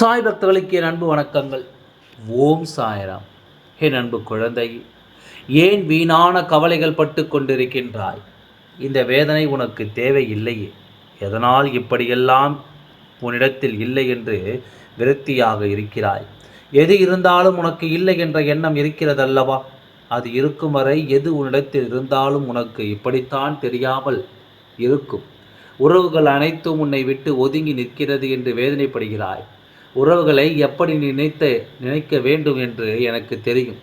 சாய் பக்தர்களுக்கு என் அன்பு வணக்கங்கள். ஓம் சாய்ராம். என் அன்பு குழந்தை ஏன் வீணான கவலைகள் பட்டு கொண்டிருக்கின்றாய்? இந்த வேதனை உனக்கு தேவையில்லையே. எதனால் இப்படியெல்லாம் உன்னிடத்தில் இல்லை என்று விரக்தியாக இருக்கிறாய்? எது இருந்தாலும் உனக்கு இல்லை என்ற எண்ணம் இருக்கிறதல்லவா? அது இருக்கும் வரை எது உன்னிடத்தில் இருந்தாலும் உனக்கு இப்படித்தான் தெரியாமல் இருக்கும். உறவுகள் அனைத்தும் உன்னை விட்டு ஒதுங்கி நிற்கிறது என்று வேதனைப்படுகிறாய். உறவுகளை எப்படி நினைத்த நினைக்க வேண்டும் என்று எனக்கு தெரியும்.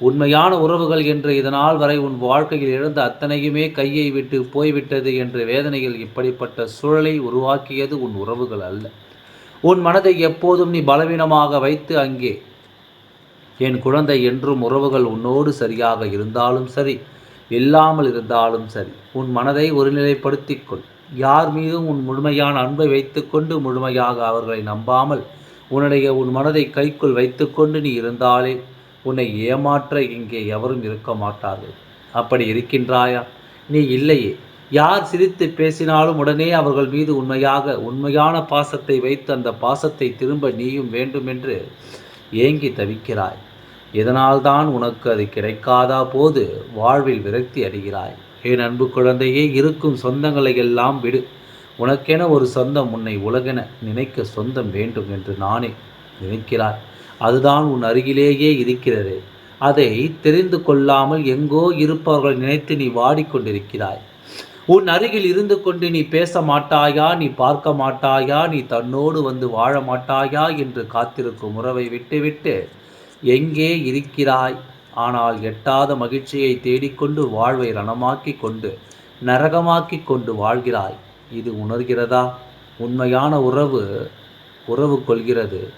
உண்மையான உறவுகள் என்று இதனால் வரை உன் வாழ்க்கையில் இழந்த அத்தனையுமே கையை விட்டு போய்விட்டது என்று வேதனையில் இப்படிப்பட்ட சூழலை உருவாக்கியது உன் உறவுகள் அல்ல. உன் மனதை எப்போதும் நீ பலவீனமாக வைத்து அங்கே. என் குழந்தை என்றும் உறவுகள் உன்னோடு சரியாக இருந்தாலும் சரி இல்லாமல் இருந்தாலும் சரி உன் மனதை ஒருநிலைப்படுத்திக்கொள் யார் மீதும் உன் முழுமையான அன்பை வைத்துக்கொண்டு முழுமையாக அவர்களை நம்பாமல் உன்னுடைய உன் மனதை கைக்குள் வைத்துக்கொண்டு நீ இருந்தாலே உன்னை ஏமாற்ற இங்கே எவரும் இருக்க மாட்டார்கள். அப்படி இருக்கின்றாயா? நீ இல்லையே. யார் சிரித்து பேசினாலும் உடனே அவர்கள் மீது உண்மையாக உண்மையான பாசத்தை வைத்து அந்த பாசத்தை திரும்ப நீயும் வேண்டுமென்று ஏங்கி தவிக்கிறாய். இதனால்தான் உனக்கு அது கிடைக்காதா போது வாழ்வில் விரக்தி அடைகிறாய். என் அன்பு குழந்தையே இருக்கும் சொந்தங்களை எல்லாம் விடு. உனக்கென ஒரு சொந்தம் உன்னை உலகென நினைக்க சொந்தம் வேண்டும் என்று நானே நினைக்கிறாய் அதுதான் உன் அருகிலேயே இருக்கிறது. அதை தெரிந்து கொள்ளாமல் எங்கோ இருப்பவர்கள் நினைத்து நீ வாடிக்கொண்டிருக்கிறாய். உன் அருகில் இருந்து கொண்டு நீ பேச மாட்டாயா நீ பார்க்க மாட்டாயா நீ தன்னோடு வந்து வாழ மாட்டாயா என்று காத்திருக்கும் உறவை விட்டுவிட்டு எங்கே இருக்கிறாய்? ஆனால் எட்டாத மகிழ்ச்சியை தேடிக்கொண்டு வாழ்வை ரணமாக்கி கொண்டு நரகமாக்கி கொண்டு வாழ்கிறாய். இது உணர்கிறதா? உண்மையான உறவு உறவு கொள்கிறது.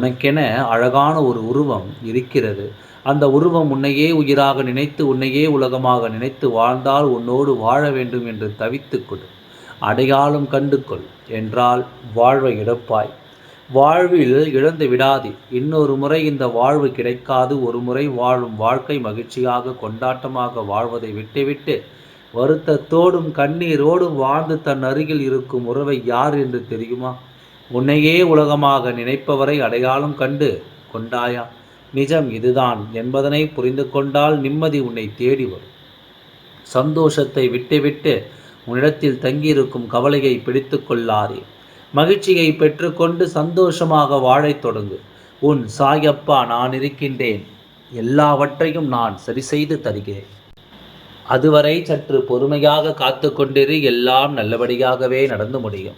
உனக்கென அழகான ஒரு உருவம் இருக்கிறது. அந்த உருவம் உன்னையே உயிராக நினைத்து உன்னையே உலகமாக நினைத்து வாழ்ந்தால் உன்னோடு வாழ வேண்டும் என்று தவித்து கொடு. அடையாளம் கண்டு கொள் என்றால் வாழ்வை இழப்பாய். வாழ்வில் இழந்து விடாது. இன்னொரு முறை இந்த வாழ்வு கிடைக்காது. ஒரு முறை வாழும் வாழ்க்கை மகிழ்ச்சியாக கொண்டாட்டமாக வாழ்வதை விட்டுவிட்டு வருத்தத்தோடும் கண்ணீரோடும் வாழ்ந்து தன் அருகில் இருக்கும் உறவை யார் என்று தெரியுமா? உன்னையே உலகமாக நினைப்பவரை அடையாளம் கண்டு கொண்டாயா? நிஜம் இதுதான் என்பதனை புரிந்து கொண்டால் நிம்மதி உன்னை தேடி வரும். சந்தோஷத்தை விட்டுவிட்டு உன்னிடத்தில் தங்கியிருக்கும் கவலையை பிடித்து கொள்ளாரே மகிழ்ச்சியை பெற்றுக்கொண்டு சந்தோஷமாக வாழத் தொடங்கு. உன் சாயப்பா நான் இருக்கின்றேன். எல்லாவற்றையும் நான் சரி செய்து தருகிறேன். அதுவரை சற்று பொறுமையாக காத்து கொண்டிரு எல்லாம் நல்லபடியாகவே நடந்து முடியும்.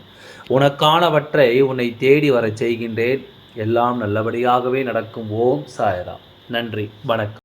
உனக்கானவற்றை உன்னை தேடி வரச் செய்கின்றேன். எல்லாம் நல்லபடியாகவே நடக்கும் ஓம் சாயராம். நன்றி வணக்கம்.